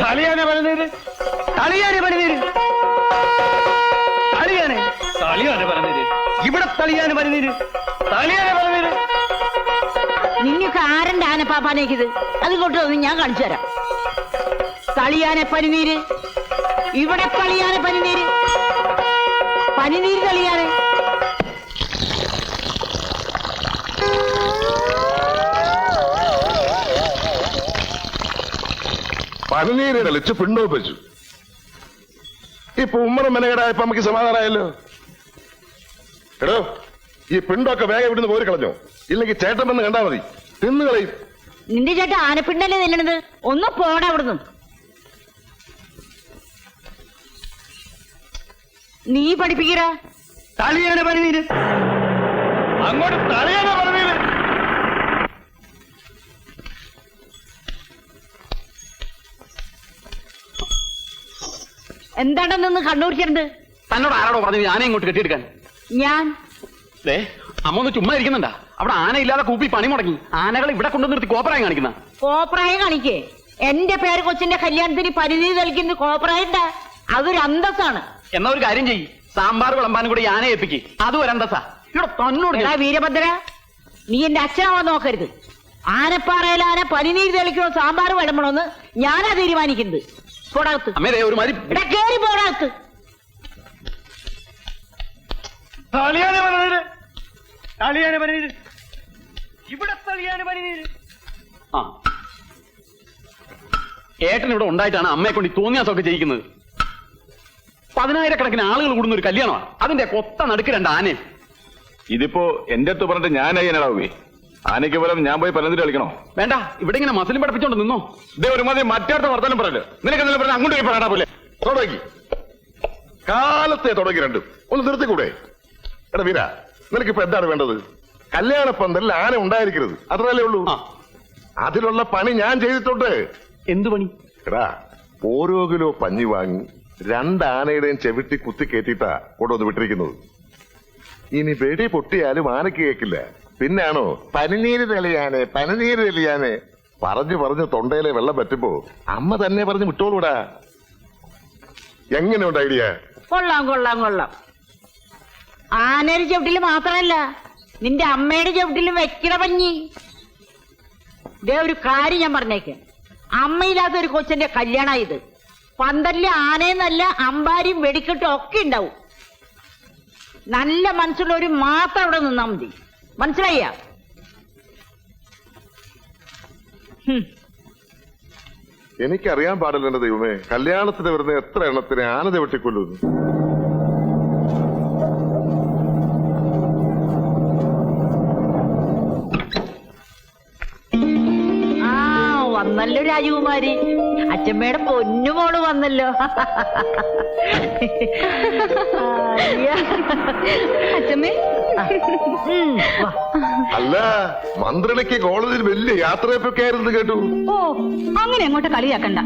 തളിയാനെ പറഞ്ഞത്? തളിയാനെ പറഞ്ഞത്? തളിയാനെ. തളിയാനെ പറഞ്ഞത്. ഇവിടെ തളിയാനെ പറഞ്ഞത്? തളിയാനെ പറഞ്ഞത്? നിങ്ങൾക്ക് ആരന്റെ ആനപ്പാപ്പാനേക്കിത് അത് കൊണ്ട് വന്ന് ഞാൻ കാണിച്ചു തരാം. തളിയാനെ പനിനീര്. ഇവിടെ തളിയാനെ പനിനീര്. പനിനീര് തളിയാനെ. പനിനീര് കളിച്ച് പിണ്ടോപ്പിച്ചു ഇപ്പൊ ഉമ്മറും മെനകേടായപ്പോ നമുക്ക് സമാധാനമായല്ലോ? എടോ ഈ പിണ്ടൊക്കെ വേഗം ഇവിടുന്ന് പോരി കളഞ്ഞോ? ഇല്ലെങ്കിൽ ചേട്ടൻ വന്ന് കണ്ടാ മതി. തിന്നു കളയും. നിന്റെ ചേട്ടൻ ആനപ്പിണ്ടല്ലേ തിന്നണത് ഒന്ന് പോടാ അവിടുന്ന്. നീ പഠിപ്പിക്കറ തളിയാണ് പറഞ്ഞത് അങ്ങോട്ട് തളിയാനെ എന്താണ്ടാ നിന്ന് കണ്ണൂരിച്ചിട്ടുണ്ട് തന്നോട് ആരോടോ പറഞ്ഞു ആന ഇങ്ങോട്ട് കെട്ടിയെടുക്കാൻ? ഞാൻ. ദേ അമ്മ ഒന്ന് ചുമ്മാ ഇരിക്കുന്നുണ്ടാ. അവിടെ ആന ഇല്ലാതെ കൂപ്പി പണി മുടങ്ങി. ആനകൾ ഇവിടെ കൊണ്ടു നിർത്തി കോപ്പറായി കാണിക്കുന്ന. കോപ്രായം കാണിക്കേ. എന്റെ പേര് കൊച്ചിന്റെ കല്യാണത്തിന് പരിധി നൽകുന്ന കോപ്രായണ്ട. അതൊരു അന്തസ്സാണ്. എന്നാ ഒരു കാര്യം ചെയ്യ്. സാമ്പാർ വിളമ്പാനും കൂടി ആന ഏൽപ്പിക്ക്. ഒരു അന്തസ്സാ. ഇവിടെ തന്നോട് എടാ ഞാൻ- വീരഭദ്ര നീ എന്റെ അച്ഛനാവാൻ നോക്കരുത്. ആനപ്പാറയിൽ ആന പനിനീര് തെളിക്കണോ സാമ്പാർ വിളമ്പണോന്ന് ഞാനാ തീരുമാനിക്കുന്നത്. പോടാകത്ത് അമ്മേ ഒരു മാതിരി എടാ കേറി പോടാകത്ത് തളിയാനെ പറഞ്ഞത് തളിയാനെ പറഞ്ഞത് ഇവിടെ തളിയാനെ പറഞ്ഞത് ആ. ഏട്ടൻ ഇവിടെ ഉണ്ടായിട്ടാണ് അമ്മയെ കൊണ്ട് തോന്നിയാസൊക്കെ ജയിക്കുന്നത്. ചെയ്യിക്കുന്നത് പതിനായിരക്കണക്കിന് ആളുകൾ കൂടുന്ന ഒരു കല്യാണമാണ്. അതിന്റെ കൊത്ത നടുക്ക് രണ്ട് ആനയും. ഇതിപ്പോ എന്റെ അടുത്ത് പറഞ്ഞിട്ട് ഞാൻ അയ്യനടാവേ ആനയ്ക്ക് പോലും ഞാൻ പോയി പലതിൽ കളിക്കണോ? വേണ്ട ഇവിടെ ഇങ്ങനെ മസിലും പഠിപ്പിച്ചോണ്ട് നിന്നോ. ഇതേ ഒരു മതി മറ്റേടത്ത് വർത്തനം പറയല്ലോ നിനക്ക് എന്തെങ്കിലും പറഞ്ഞാൽ അങ്ങോട്ട് പോയി പറയാ പോലെ തുടങ്ങി കാലത്തെ തുടങ്ങി രണ്ടും. ഒന്ന് നിർത്തിക്കൂടെ? എടാ വീര നിനക്കിപ്പോ എന്താണ് വേണ്ടത്? കല്യാണ പന്തലിൽ ആന ഉണ്ടായിരിക്കരുത്. അത്രല്ലേ ഉള്ളൂ. അതിലുള്ള പണി ഞാൻ ചെയ്തിട്ടുണ്ട്. എന്ത് പണി? എടാ ഓരോ കിലോ പഞ്ഞി വാങ്ങി രണ്ടാനയുടെയും ചെവിട്ടി കുത്തി കയറ്റിയിട്ടാ കൊണ്ടുവന്ന് വിട്ടിരിക്കുന്നത്. ഇനി വെടി പൊട്ടിയാലും ആനയ്ക്ക് കേക്കില്ല. പിന്നാണോ പനിനീര് തെളിയാനെ പനിനീര് തെളിയാനെ. പറഞ്ഞു പറഞ്ഞു തൊണ്ടയിലെ വെള്ളം പറ്റുമ്പോ അമ്മ തന്നെ പറഞ്ഞു വിട്ടോളൂടാ. എങ്ങനെയുണ്ട് ഐഡിയ? കൊള്ളാം കൊള്ളാം കൊള്ളാം. ആനയുടെ ചവിട്ടിൽ മാത്രമല്ല നിന്റെ അമ്മയുടെ ചവിട്ടിലും വെക്കണ പഞ്ഞി. ദേ ഒരു കാര്യം ഞാൻ പറഞ്ഞേക്കാം. അമ്മയില്ലാത്ത ഒരു കൊച്ചന്റെ കല്യാണ ഇത് പന്തലിലെ ആനയെന്നല്ല അമ്പാരിയും വെടിക്കെട്ടും ഒക്കെ ഉണ്ടാവും. നല്ല മനസ്സുള്ളവര് മാത്രം അവിടെ നിന്നാ മതി. മനസ്സിലായ എനിക്കറിയാൻ പാടില്ല എന്റെ ദൈവമേ. കല്യാണത്തിന് വരുന്ന എത്ര എണ്ണത്തിന് ആന വെട്ടിക്കൊല്ലുന്നു ആ വന്നല്ലോ രാജകുമാരി. അച്ഛമ്മയുടെ പൊന്നുമോൾ വന്നല്ലോ. അച്ഛമ്മേ. അല്ല മന്ത്രിണിക്ക് കോളേജിൽ വലിയ യാത്രയൊക്കെ ആയിരുന്നു കേട്ടു. ഓ അങ്ങനെ അങ്ങോട്ട് കളിയാക്കണ്ട.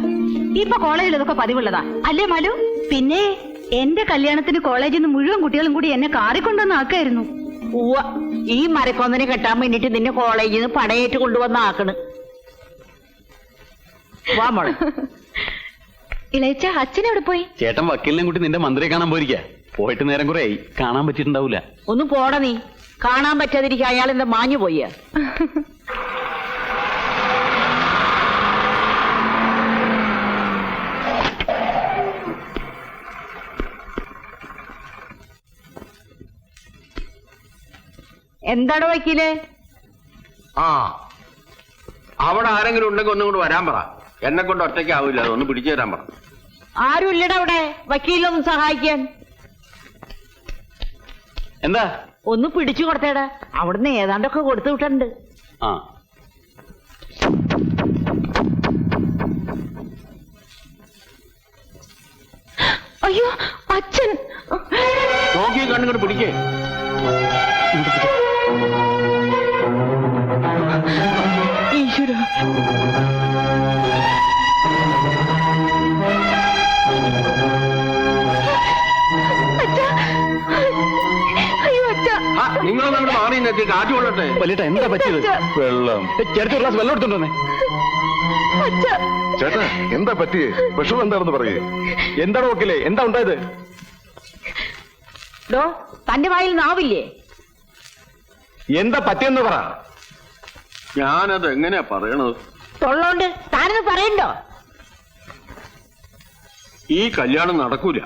ഇപ്പൊ കോളേജിൽ ഇതൊക്കെ പതിവുള്ളതാ. അല്ലേ മാലു? പിന്നെ എന്റെ കല്യാണത്തിന് കോളേജിൽ നിന്ന് മുഴുവൻ കുട്ടികളും കൂടി എന്നെ കാറിക്കൊണ്ടുവന്ന് ആക്കായിരുന്നു ഉവ്വ ഈ മരക്കൊന്നിനെ കെട്ടാൻ വേണ്ടിട്ട് നിന്നെ കോളേജിൽ നിന്ന് പടയേറ്റ് കൊണ്ടുവന്ന് ആക്കണ് വാ മോളെ. ഇളയച്ച അച്ഛൻ എവിടെ പോയി? ചേട്ടൻ വക്കീലിനെ കൂട്ടി നിന്റെ മന്ത്രിയെ കാണാൻ പോയിരിക്കാ. പോയിട്ട് നേരം കുറെ കാണാൻ പറ്റിയിട്ടുണ്ടാവൂല. ഒന്നും പോട നീ. കാണാൻ പറ്റാതിരിക്കുക അയാൾ എന്താ മാഞ്ഞു പോയ? എന്താണ് വക്കീൽ? ആ അവിടെ ആരെങ്കിലും ഉണ്ടെങ്കിൽ ഒന്നും കൊണ്ട് വരാൻ പറ. എന്നെ കൊണ്ട് ഒറ്റയ്ക്കാവില്ല അതൊന്ന് പിടിച്ചു തരാൻ പറ. ആരും ഇല്ലടാ അവിടെ? വക്കീലൊന്നും സഹായിക്കാൻ. എന്താ? ഒന്ന് പിടിച്ചു കൊടുത്തേടാ. അവിടുന്ന് ഏതാണ്ടൊക്കെ കൊടുത്തു വിട്ടുണ്ട് ആ. അയ്യോ അച്ഛൻ. നോക്കി കണ്ണുകൊണ്ട് പിടിക്കേ. നമ്മുടെ കാറ്റ് കൊള്ളട്ടെ വലിയേട്ടാ എന്താ പറ്റിയത്. വെള്ളം. ചേട്ടൻ ഒരു ഗ്ലാസ് വെള്ളം എടുത്തോണ്ട് ചേട്ടാ എന്താ പറ്റിയേ? വിഷമം എന്താണെന്ന് പറയേ. എന്താണ് നോക്കില്ലേ എന്താ ഉണ്ടായത്? ഡോ തന്റെ വായിൽ നാവില്ലേ? എന്താ പറ്റിയെന്ന് പറ. ഞാനത് എങ്ങനെയാ പറയണത്? തൊള്ളോണ്ട് താനത് പറയണ്ടോ? ഈ കല്യാണം നടക്കൂല.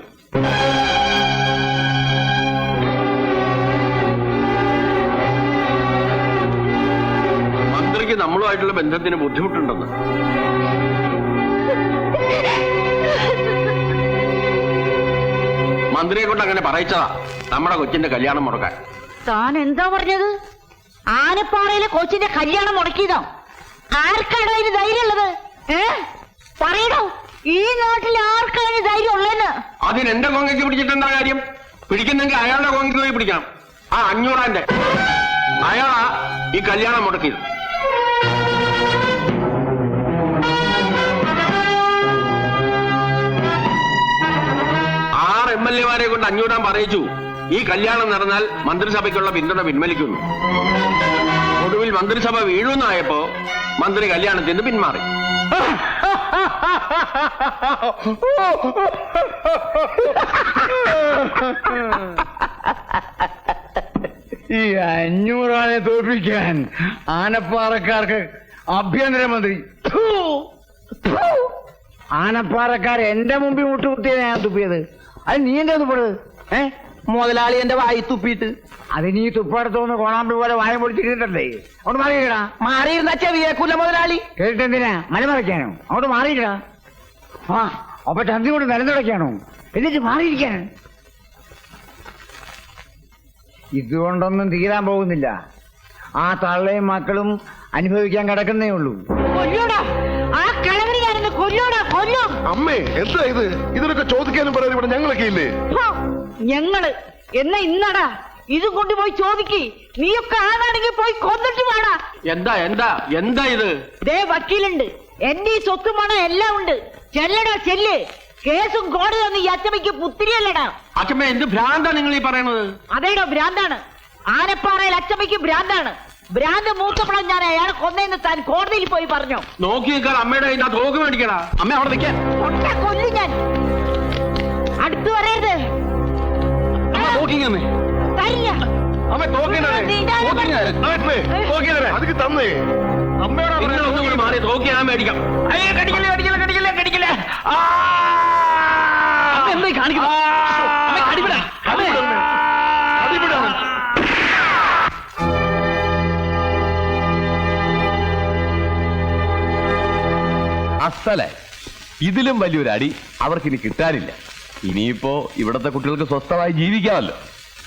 മന്ത്രിക്ക് നമ്മളുമായിട്ടുള്ള ബന്ധത്തിന് ബുദ്ധിമുട്ടുണ്ടെന്ന്. മന്ത്രിയെ കൊണ്ട് അങ്ങനെ പറയിച്ചതാ. നമ്മുടെ കൊച്ചിന്റെ കല്യാണം മുടക്കാൻ. താൻ എന്താ പറഞ്ഞത്? ആനപ്പാറയിലെ കൊച്ചിന്റെ കല്യാണം മുടക്കിയതോ. ആർക്കാണ് അതിന് ധൈര്യം ഉള്ളത് ഏ? പറയണോ ഈ നാട്ടിൽ ആർക്കാണ് അതിന് ധൈര്യം ഉള്ളതെന്ന് അതിന് എന്റെ കോങ്കയ്ക്ക് പിടിച്ചിട്ട് എന്താ കാര്യം? പിടിക്കുന്നെങ്കിൽ അയാളുടെ കോങ്കയ്ക്ക് പോയി പിടിക്കണം. ആ അഞ്ഞൂറാന്റെ. അയാളാ ഈ കല്യാണം മുടക്കിയത്. എം എൽ എമാരെ കൊണ്ട് അഞ്ഞൂടാൻ പറയിച്ചു. ഈ കല്യാണം നടന്നാൽ മന്ത്രിസഭയ്ക്കുള്ള പിന്തുണ പിൻവലിക്കുന്നു. ഒടുവിൽ മന്ത്രിസഭ വീഴുന്നായപ്പോ മന്ത്രി കല്യാണത്തിന് പിന്മാറി? ഈ അഞ്ഞൂറാളെ തോൽപ്പിക്കാൻ ആനപ്പാറക്കാർക്ക് ആഭ്യന്തരമന്ത്രി. ആനപ്പാറക്കാർ എന്റെ മുമ്പിൽ മുട്ടുകുത്തിയാണ് ഞാൻ തുപ്പിയത്. അത് നീ എന്റെ തുപ്പത് ഏ? മുതലാളി എന്റെ വായി തുപ്പിയിട്ട്. അത് നീ തുപ്പടുത്തോന്ന് കോണാമ്പി പോലെ വായ പൊടിച്ചിട്ടുണ്ടല്ലേ അങ്ങോട്ട് മാറിയിടാ. മാറിയിരുന്ന ചെവിയേക്കൂല മുതലാളി. കേട്ടിട്ടെന്തിനാ? മലമറയ്ക്കാനോ? അങ്ങോട്ട് മാറിയിടാ. ആ അപ്പൊ ചന്തി കൊണ്ട് നിലനിടയ്ക്കാണോ എന്നിട്ട് മാറിയിരിക്കാൻ. ഇതുകൊണ്ടൊന്നും തീരാൻ പോകുന്നില്ല. ആ തള്ളയും മക്കളും അനുഭവിക്കാൻ കിടക്കുന്നേ ഉള്ളൂ. ആ കൊല്ലോടാ കൊല്ലും. അമ്മേ എന്താ ഇത്? ഇതിനൊക്കെ ചോദിക്കാനും പറയാനും ഇവിടെ ഞങ്ങളൊക്കെ ഇല്ലേ? ഞങ്ങൾ. എന്നെ ഇന്നടാ ഇതും കൊണ്ടുപോയി ചോദിക്ക്. നീയൊക്കെ ആളാണെങ്കിൽ പോയി കൊന്നിട്ട് വേടാ. എന്താ എന്താ എന്താ ഇത്? ദേ വക്കീലുണ്ട്. എന്റെ ഈ സ്വത്ത് പണം എല്ലാം ഉണ്ട്. ചെല്ലടാ ചെല്ല്. കേസും കോടതിയൊന്നും ഈ അച്ചമ്മയ്ക്ക് പുത്തിരിയല്ലടാ. അച്ഛമ്മ എന്ത് ഭ്രാന്താ നിങ്ങൾ ഈ പറയണത്? അതേടോ ഭ്രാന്താണ്. ആനപ്പാറയിൽ അച്ചമ്മയ്ക്ക് ഭ്രാന്താണ്. ഭ്രാന്ത് മൂത്തപ്പണം ഞാൻ അയാളെ കൊന്നേന്ന് താൻ കോടതിയിൽ പോയി പറഞ്ഞു. നോക്കി നിൽക്കാൻ അമ്മയുടെ തോക്ക് മേടിക്കടാ. അമ്മ അവിടെ നിൽക്കാൻ കൊല്ലു ഞാൻ. അടുത്തു പറയരുത്. തരില്ല അമ്മ. അതിക്ക് തന്നേ. അമ്മയോടാ നിങ്ങൾ ഒന്നും കൂടി മാറി തോക്കി ഞാൻ മേടിക്കാം. അയ്യേ കടിക്കില്ല കടിക്കില്ല കടിക്കില്ല കടിക്കില്ല. എന്തായി കാണിക്കുന്നത്? അസലെ ഇതിലും വലിയൊരു അടി അവർക്ക് ഇനി കിട്ടാനില്ല. ഇനിയിപ്പോ ഇവിടത്തെ കുട്ടികൾക്ക് സ്വസ്ഥമായി ജീവിക്കാമല്ലോ.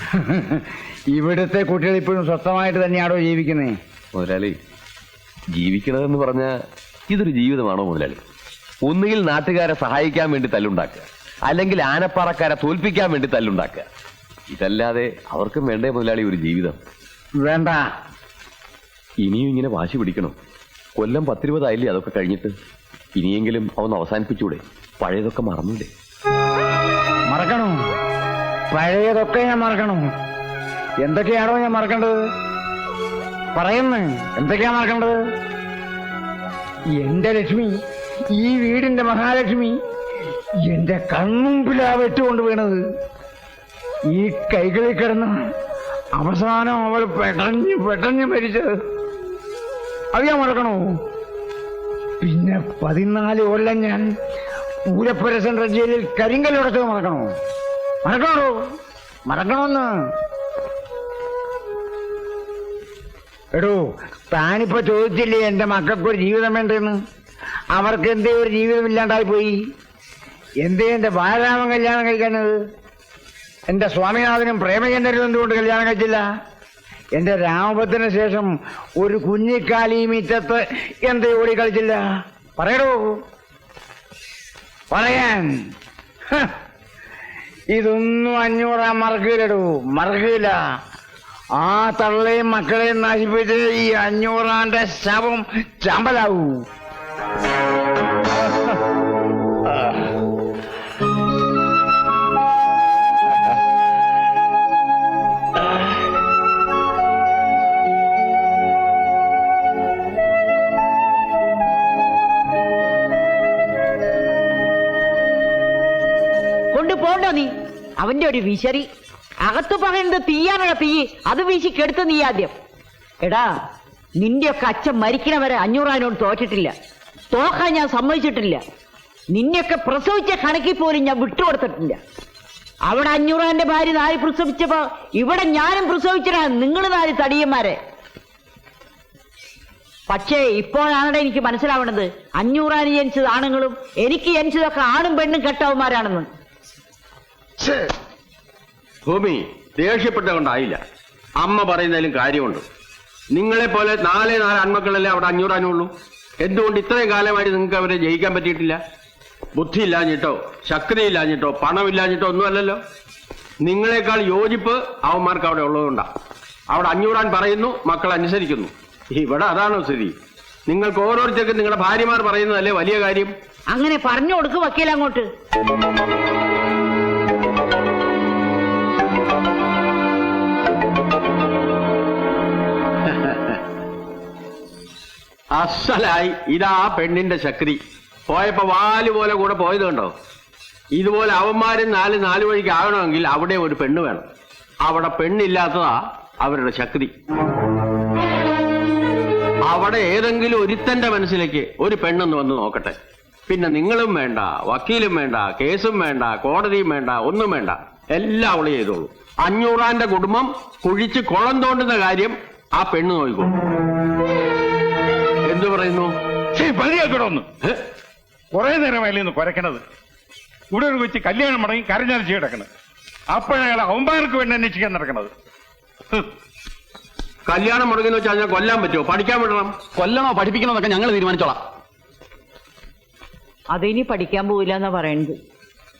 ഇവിടുത്തെ കുട്ടികൾ ഇപ്പോഴും സ്വസ്ഥമായിട്ട് തന്നെയാണോ ജീവിക്കുന്നത് മുതലാളി ജീവിക്കണമെന്ന് പറഞ്ഞ ഇതൊരു ജീവിതമാണോ മുതലാളി? ഒന്നുകിൽ നാട്ടുകാരെ സഹായിക്കാൻ വേണ്ടി തല്ലുണ്ടാക്കുക. അല്ലെങ്കിൽ ആനപ്പാറക്കാരെ തോൽപ്പിക്കാൻ വേണ്ടി തല്ലുണ്ടാക്കുക. ഇതല്ലാതെ അവർക്കും വേണ്ടേ മുതലാളി ഒരു ജീവിതം? വേണ്ട. ഇനിയും ഇങ്ങനെ വാശി പിടിക്കണോ? കൊല്ലം പത്തിരുപതായില്ലേ അതൊക്കെ കഴിഞ്ഞിട്ട്? ഇനിയെങ്കിലും അവന്ന് അവസാനിപ്പിച്ചൂടെ? പഴയതൊക്കെ മറന്നൂടെ? മറക്കണോ? പഴയതൊക്കെ ഞാൻ മറക്കണോ? എന്തൊക്കെയാണോ ഞാൻ മറക്കേണ്ടത്? പറയുന്നു എന്തൊക്കെയാ മറക്കേണ്ടത്? എന്റെ ലക്ഷ്മി ഈ വീടിന്റെ മഹാലക്ഷ്മി എന്റെ കൺമുമ്പിലാ വെട്ടുകൊണ്ട് വീണത്. ഈ കൈകളിൽ കിടന്ന് അവസാനം അവൾ പെടഞ്ഞ് പെടഞ്ഞ് മരിച്ചത്. അത് ഞാൻ മറക്കണോ? പിന്നെ പതിനാല് കൊല്ലം ഞാൻ പൂരപ്പുര സെൻട്രൽ ജയിലിൽ കരിങ്കല്ലുടച്ചത് മറക്കണോ? മറക്കണോ? മറക്കണമെന്ന്. എടോ താനിപ്പോ ചോദിച്ചില്ലേ എന്റെ മക്കൾക്ക് ഒരു ജീവിതം വേണ്ടെന്ന്? അവർക്ക് എന്തേ ഒരു ജീവിതം ഇല്ലാണ്ടായി പോയി? എന്തേ എന്റെ ബാലരാമൻ കല്യാണം കഴിക്കാനത് എന്റെ സ്വാമിനാഥനും പ്രേമചന്ദ്രനും എന്തുകൊണ്ട് കല്യാണം കഴിച്ചില്ല? എന്റെ രാമപത്തിന് ശേഷം ഒരു കുഞ്ഞിക്കാലി മിറ്റത്ത് എന്ത് ഓടി കളിച്ചില്ല? പറയടോ. പറയാൻ. ഇതൊന്നും അഞ്ഞൂറാം മറക്കില്ലടോ. മറക്കില്ല. ആ തള്ളയും മക്കളെയും നശിപ്പിച്ച് ഈ അഞ്ഞൂറാന്റെ ശവം ചമ്പലാവൂ. കൊണ്ടു പോണ്ടോ നീ? അവന്റെ ഒരു വിശറി. അകത്ത് പറയുന്നത് തീയാണോ തീ. അത് വീശി കെടുത്ത് നീ ആദ്യം. എടാ നിന്റെയൊക്കെ അച്ഛൻ മരിക്കണവരെ അഞ്ഞൂറാനോട് തോറ്റിട്ടില്ല. തോക്കാൻ ഞാൻ സമ്മതിച്ചിട്ടില്ല. നിന്നെയൊക്കെ പ്രസവിച്ച കണക്കിൽ പോലും ഞാൻ വിട്ടുകൊടുത്തിട്ടില്ല. അവിടെ അഞ്ഞൂറാന്റെ ഭാര്യ നാല് പ്രസവിച്ചപ്പോ ഇവിടെ ഞാനും പ്രസവിച്ചടാ നിങ്ങൾ നാല് തടിയന്മാരെ. പക്ഷേ ഇപ്പോഴാണ് എനിക്ക് മനസ്സിലാവണത്. അഞ്ഞൂറാന് ജനിച്ചത് ആണുങ്ങളും എനിക്ക് ജനിച്ചതൊക്കെ ആണും പെണ്ണും കെട്ടവന്മാരാണെന്ന്. ഭൂമി ദേഷ്യപ്പെട്ടുകൊണ്ടായില്ല അമ്മ പറയുന്നതിലും കാര്യമുണ്ട്. നിങ്ങളെ പോലെ നാലേ നാല് ആൺമക്കളല്ലേ അവിടെ അഞ്ഞൂറാനുള്ളൂ എന്തുകൊണ്ട് ഇത്രയും കാലമായിട്ട് നിങ്ങൾക്ക് അവരെ ജയിക്കാൻ പറ്റിയിട്ടില്ല? ബുദ്ധി ഇല്ലാഞ്ഞിട്ടോ ശക്തി ഇല്ലാഞ്ഞിട്ടോ പണമില്ലാഞ്ഞിട്ടോ ഒന്നുമല്ലല്ലോ? നിങ്ങളെക്കാൾ യോജിപ്പ് അവന്മാർക്ക് അവിടെ ഉള്ളതുകൊണ്ടാ. അവിടെ അഞ്ഞൂറാൻ പറയുന്നു മക്കൾ അനുസരിക്കുന്നു. ഇവിടെ അതാണോ സ്ഥിതി. നിങ്ങൾക്ക് ഓരോരുത്തർക്കും നിങ്ങളുടെ ഭാര്യമാർ പറയുന്നതല്ലേ വലിയ കാര്യം? അങ്ങനെ പറഞ്ഞു കൊടുക്ക് വക്കീൽ അങ്ങോട്ട് അസലായി ഇതാ പെണ്ണിന്റെ ശക്തി പോയപ്പോ വാൽ പോലെ കൂടെ പോയത് കണ്ടോ? ഇതുപോലെ അവന്മാരും നാല് നാല് വഴിക്ക് ആകണമെങ്കിൽ അവിടെ ഒരു പെണ്ണ് വേണം. അവിടെ പെണ്ണില്ലാത്തതാ അവരുടെ ശക്തി അവിടെ ഏതെങ്കിലും ഒരുത്തന്റെ മനസ്സിലേക്ക് ഒരു പെണ്ണെന്ന് വന്ന് നോക്കട്ടെ. പിന്നെ നിങ്ങളും വേണ്ട വക്കീലും വേണ്ട കേസും വേണ്ട കോടതിയും വേണ്ട ഒന്നും വേണ്ട. എല്ലാം അവൾ ചെയ്തോളൂ. അഞ്ഞൂറാന്റെ കുടുംബം കുഴിച്ച് കുളം തോണ്ടുന്ന കാര്യം ആ പെണ്ണ് നോക്കിക്കോളൂ എന്തു പറയുന്നു? പതിയാക്കണമെന്ന് കൊറേ കുറെ നേരമല്ലേ ഒന്ന് കുരക്കണത്. ഇവിടെ ഒരു കൊച്ചി കല്യാണം മടങ്ങി കരഞ്ഞരച്ച് കിടക്കണത് അപ്പോഴയാൾ അവന്മാർക്ക് വേണ്ടി അന്വേഷിക്കാൻ നടക്കണത്. കല്യാണം മുടങ്ങി വെച്ചാൽ ഞാൻ കൊല്ലാൻ പറ്റുമോ? പഠിക്കാൻ വിടണം. കൊല്ലണോ പഠിപ്പിക്കണോ എന്നൊക്കെ ഞങ്ങൾ തീരുമാനിച്ചോളാം. അതിനി പഠിക്കാൻ പോവില്ല എന്നാ പറയണത്.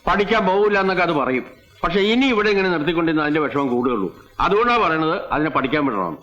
പഠിക്കാൻ പോവില്ല എന്നൊക്കെ അത് പറയും. പക്ഷെ ഇനി ഇവിടെ ഇങ്ങനെ നിർത്തിക്കൊണ്ടിരുന്ന അതിന്റെ വിഷമം കൂടുകയുള്ളൂ അതുകൊണ്ടാണ് പറയണത് അതിനെ പഠിക്കാൻ വിടണം.